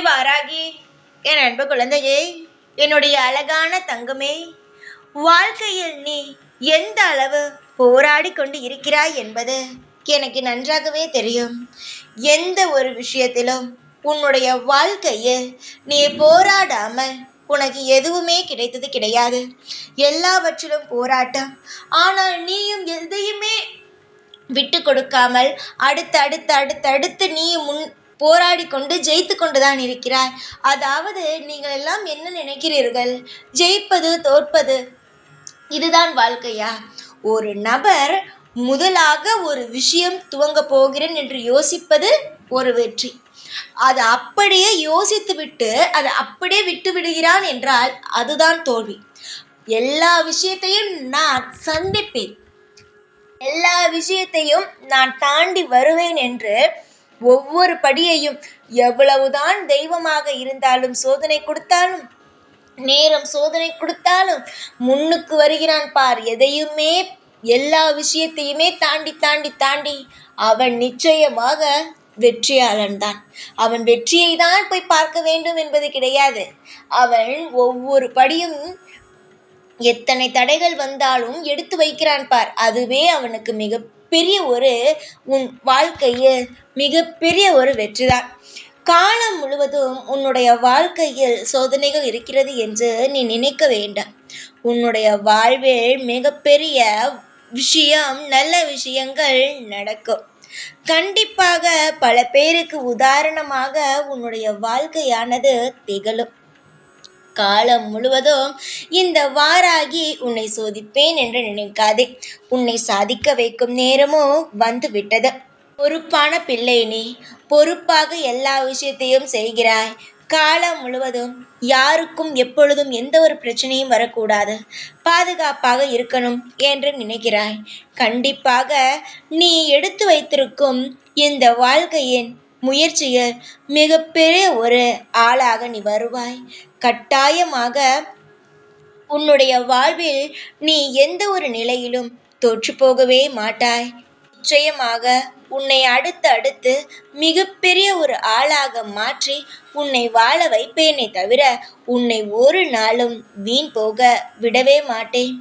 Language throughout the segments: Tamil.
வாராகி. என் அன்பு குழந்தையே என்னுடைய அழகான தங்கமே வாழ்க்கையில் நீ எந்த அளவு போராடி கொண்டு இருக்கிறாய் என்பது எனக்கு நன்றாகவே தெரியும். எந்த ஒரு விஷயத்திலும் உன்னுடைய வாழ்க்கையில் நீ போராடாமல் உனக்கு எதுவுமே கிடைத்தது கிடையாது. எல்லாவற்றிலும் போராட்டம். ஆனால் நீயும் எதையுமே விட்டு கொடுக்காமல் அடுத்து அடுத்து அடுத்து அடுத்து நீ முன் போராடி கொண்டு ஜெயித்து கொண்டு தான் இருக்கிறாய். அதாவது நீங்கள் எல்லாம் என்ன நினைக்கிறீர்கள்? ஜெயிப்பது தோற்பது இதுதான் வாழ்க்கையா? ஒரு நபர் முதலாக ஒரு விஷயம் துவங்க போகிறேன் என்று யோசிப்பது ஒரு வெற்றி. அது அப்படியே யோசித்து விட்டு அதை அப்படியே விட்டு விடுகிறான் என்றால் அதுதான் தோல்வி. எல்லா விஷயத்தையும் நான் சந்திப்பேன். எல்லா விஷயத்தையும் நான் தாண்டி வருவேன் என்று ஒவ்வொரு படியையும் எவ்வளவுதான் தெய்வமாக இருந்தாலும் சோதனை கொடுத்தாலும் நேரம் சோதனை கொடுத்தாலும் முன்னுக்கு வருகிறான் பார். எதையுமே எல்லா விஷயத்தையுமே தாண்டி தாண்டி தாண்டி அவன் நிச்சயமாக வெற்றியாளன் தான். அவன் வெற்றியை தான் போய் பார்க்க வேண்டும் என்பது கிடையாது. அவன் ஒவ்வொரு படியும் எத்தனை தடைகள் வந்தாலும் எடுத்து வைக்கிறான் பார். அதுவே அவனுக்கு மிகப்பெரிய ஒரு உன் வாழ்க்கையில் மிகப்பெரிய ஒரு வெற்றிதான். காலம் முழுவதும் உன்னுடைய வாழ்க்கையில் சோதனைகள் இருக்கிறது என்று நீ நினைக்க வேண்டாம். உன்னுடைய வாழ்வில் மிகப்பெரிய விஷயம் நல்ல விஷயங்கள் நடக்கும். கண்டிப்பாக பல பேருக்கு உதாரணமாக உன்னுடைய வாழ்க்கையானது திகழும். காலம் முழுவதும் இந்த வாராகி உன்னை சோதிப்பேன் என்று நினைக்காதே. உன்னை சாதிக்க வைக்கும் நேரமும் வந்து விட்டது பொறுப்பான பிள்ளை நீ. பொறுப்பாக எல்லா விஷயத்தையும் செய்கிறாய். காலம் முழுவதும் யாருக்கும் எப்பொழுதும் எந்த ஒரு பிரச்சனையும் வரக்கூடாது. பாதுகாப்பாக இருக்கணும் என்று நினைக்கிறாய். கண்டிப்பாக நீ எடுத்து வைத்திருக்கும் இந்த வாழ்க்கையின் முயற்சியில் மிகப்பெரிய ஒரு ஆளாக நீ வருவாய். கட்டாயமாக உன்னுடைய வாழ்வில் நீ எந்த ஒரு நிலையிலும் தோற்று போகவே மாட்டாய். நிச்சயமாக உன்னை அடுத்து அடுத்து மிகப்பெரிய ஒரு ஆளாக மாற்றி உன்னை வாழ வைப்பேனே தவிர உன்னை ஒரு நாளும் வீண் போக விடவே மாட்டேன்.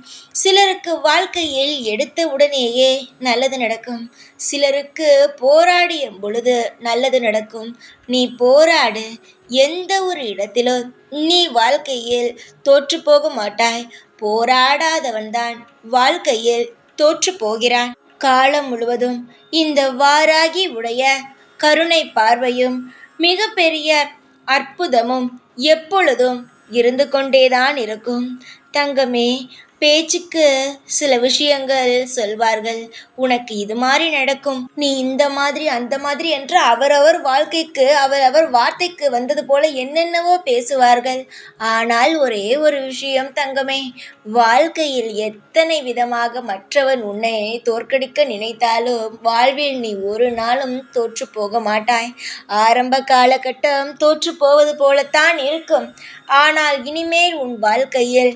சிலருக்கு வாழ்க்கையில் எடுத்த உடனேயே நல்லது நடக்கும். சிலருக்கு போராடிய பொழுது நல்லது நடக்கும். நீ போராடு. எந்த ஒரு இடத்திலும் நீ வாழ்க்கையில் தோற்று போக மாட்டாய். போராடாதவன்தான் வாழ்க்கையில் தோற்று போகிறான். காலம் முழுவதும் இந்த வாராகி உடைய கருணை பார்வையும் மிகப்பெரிய அற்புதமும் எப்பொழுதும் இருந்து கொண்டேதான் இருக்கும். தங்கமே பேச்சுக்கு சில விஷயங்கள் சொல்வார்கள். உனக்கு இது மாதிரி நடக்கும். நீ இந்த மாதிரி அந்த மாதிரி என்று அவரவர் வாழ்க்கைக்கு அவரவர் வார்த்தைக்கு வந்தது போல என்னென்னவோ பேசுவார்கள். ஆனால் ஒரே ஒரு விஷயம் தங்கமே. வாழ்க்கையில் எத்தனை விதமாக மற்றவன் உன்னை தோற்கடிக்க நினைத்தாலும் வாழ்வில் நீ ஒரு நாளும் தோற்று போக மாட்டாய். ஆரம்ப காலகட்டம் தோற்று போவது போலத்தான் இருக்கும். ஆனால் இனிமேல் உன் வாழ்க்கையில்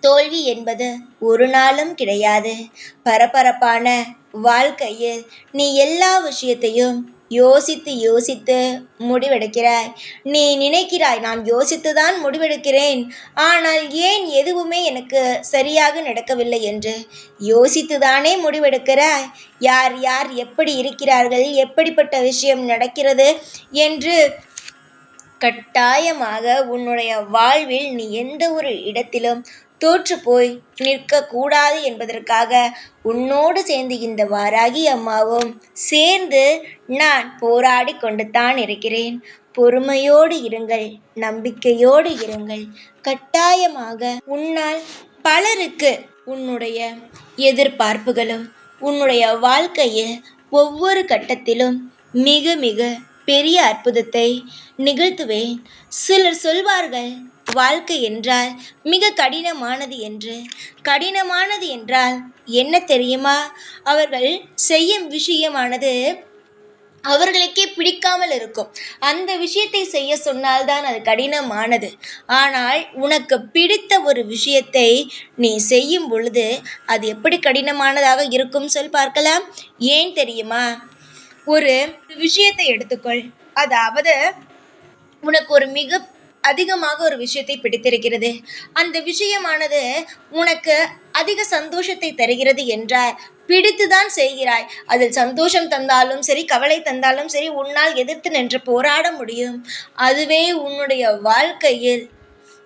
தோல்வி என்பது ஒரு நாளும் கிடையாது. பரபரப்பான வாழ்க்கையில் நீ எல்லா விஷயத்தையும் யோசித்து யோசித்து முடிவெடுக்கிறாய். நீ நினைக்கிறாய் நான் யோசித்து தான் முடிவெடுக்கிறேன். ஆனால் ஏன் எதுவுமே எனக்கு சரியாக நடக்கவில்லை என்று யோசித்து தானே முடிவெடுக்கிறாய். யார் யார் எப்படி இருக்கிறார்கள் எப்படிப்பட்ட விஷயம் நடக்கிறது என்று கட்டாயமாக உன்னுடைய வாழ்வில் நீ எந்த ஒரு இடத்திலும் தோற்று போய் நிற்கக்கூடாது என்பதற்காக உன்னோடு சேர்ந்து இந்த வாராகி அம்மாவும் சேர்ந்து நான் போராடி கொண்டு தான் இருக்கிறேன். பொறுமையோடு இருங்கள் நம்பிக்கையோடு இருங்கள். கட்டாயமாக உன்னால் பலருக்கு உன்னுடைய எதிர்பார்ப்புகளும் உன்னுடைய வாழ்க்கையில் ஒவ்வொரு கட்டத்திலும் மிக மிக பெரிய அற்புதத்தை நிகழ்த்துவேன். சிலர் சொல்வார்கள் வாழ்க்கை என்றால் மிக கடினமானது என்று. கடினமானது என்றால் என்ன தெரியுமா? அவர்கள் செய்யும் விஷயமானது அவர்களுக்கே பிடிக்காமல் இருக்கும். அந்த விஷயத்தை செய்ய சொன்னால்தான் அது கடினமானது. ஆனால் உனக்கு பிடித்த ஒரு விஷயத்தை நீ செய்யும் பொழுது அது எப்படி கடினமானதாக இருக்கும் சொல் பார்க்கலாம். ஏன் தெரியுமா? ஒரு விஷயத்தை எடுத்துக்கொள். அதாவது உனக்கு ஒரு மிக அதிகமாக ஒரு விஷயத்தை பிடித்திருக்கிறது. அந்த விஷயமானது உனக்கு அதிக சந்தோஷத்தை தருகிறது என்றால் பிடித்துதான் செய்கிறாய். அதில் சந்தோஷம் தந்தாலும் சரி கவலை தந்தாலும் சரி உன்னால் எதிர்த்து நின்று போராட முடியும். அதுவே உன்னுடைய வாழ்க்கையில்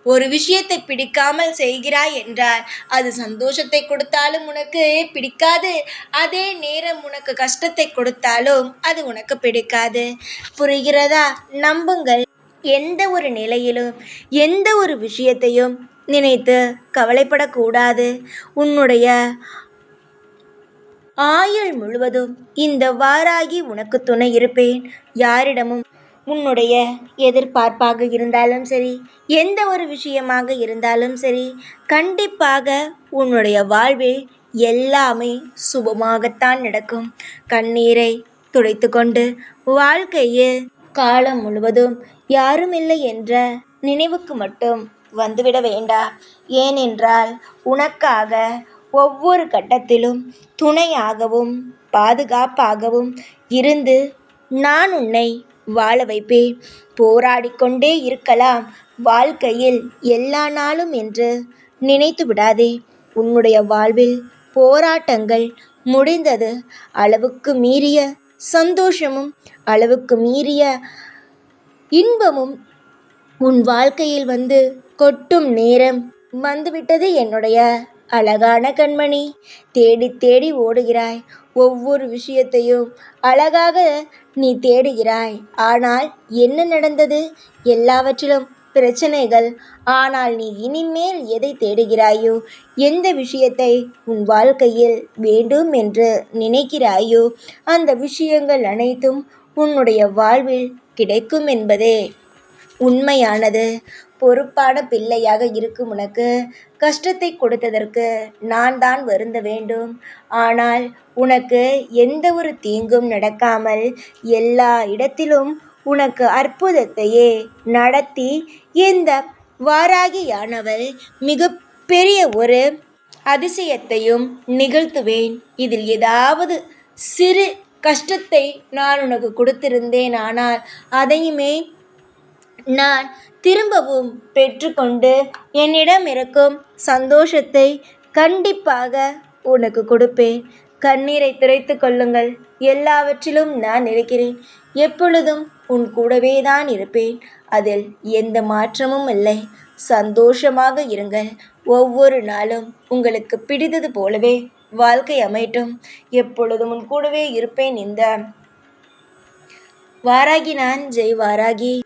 ஒரு விஷயத்தை பிடிக்காமல் செய்கிறாய் என்றால் அது சந்தோஷத்தை கொடுத்தாலும் உனக்கு பிடிக்காது. அதே நேரம் உனக்கு கஷ்டத்தை கொடுத்தாலும் அது உனக்கு பிடிக்காது. புரிகிறதா? நம்புங்கள். எந்த ஒரு நிலையிலும் எந்த ஒரு விஷயத்தையும் நினைத்து கவலைப்படக்கூடாது. உன்னுடைய ஆயுள் முழுவதும் இந்த வாராகி உனக்கு துணை இருப்பேன். யாரிடமும் உன்னுடைய எதிர்பார்ப்பாக இருந்தாலும் சரி எந்த ஒரு விஷயமாக இருந்தாலும் சரி கண்டிப்பாக உன்னுடைய வாழ்வில் எல்லாமே சுபமாகத்தான் நடக்கும். கண்ணீரை துடைத்து கொண்டு வாழ்க்கையில் காலம் முழுவதும் யாரும் இல்லை என்ற நினைவுக்கு மட்டும் வந்துவிட வேண்டா. ஏனென்றால் உனக்காக ஒவ்வொரு கட்டத்திலும் துணையாகவும் பாதுகாப்பாகவும் இருந்து நான் உன்னை வாழ வைப்பேன். போராடிக்கொண்டே இருக்கலாம். வாழ்க்கையில் எல்லா நாளும் என்று நினைத்து விடாதே. உன்னுடைய வாழ்வில் போராட்டங்கள் முடிந்தது. அளவுக்கு மீறிய சந்தோஷமும் அளவுக்கு மீறிய இன்பமும் உன் வாழ்க்கையில் வந்து கொட்டும் நேரம் வந்துவிட்டது என்னுடைய அழகான கண்மணி. தேடி தேடி ஓடுகிறாய். ஒவ்வொரு விஷயத்தையும் அழகாக நீ தேடுகிறாய். ஆனால் என்ன நடந்தது? எல்லாவற்றிலும் பிரச்சனைகள். ஆனால் நீ இனிமேல் எதை தேடுகிறாயோ? எந்த விஷயத்தை உன் வாழ்க்கையில் வேண்டும் என்று நினைக்கிறாயோ? அந்த விஷயங்கள் அனைத்தும் உன்னுடைய வாழ்வில் கிடைக்கும் என்பதே உண்மையானது. பொறுப்பான பிள்ளையாக இருக்கும் உனக்கு கஷ்டத்தை கொடுத்ததற்கு நான் தான் வருந்த வேண்டும். ஆனால் உனக்கு எந்த ஒரு தீங்கும் நடக்காமல் எல்லா இடத்திலும் உனக்கு அற்புதத்தையே நடத்தி இந்த வாராகியானவள் மிக பெரிய ஒரு அதிசயத்தையும் நிகழ்த்துவேன். இதில் ஏதாவது சிறு கஷ்டத்தை நான் உனக்கு கொடுத்திருந்தேன். ஆனால் அதையுமே நான் திரும்பவும் பெற்றுக்கொண்டு என்னிடம் இருக்கும் சந்தோஷத்தை கண்டிப்பாக உனக்கு கொடுப்பேன். கண்ணீரை துரைத்து கொள்ளுங்கள். எல்லாவற்றிலும் நான் இருக்கிறேன். எப்பொழுதும் உன் கூடவே தான் இருப்பேன். அதில் எந்த மாற்றமும் இல்லை. சந்தோஷமாக இருங்கள். ஒவ்வொரு நாளும் உங்களுக்கு பிடித்தது போலவே. வாழ்க்கை அமையட்டும். எப்பொழுதும் உன் கூடவே இருப்பேன் இந்த. வாராகி நான் ஜெய் வாராகி.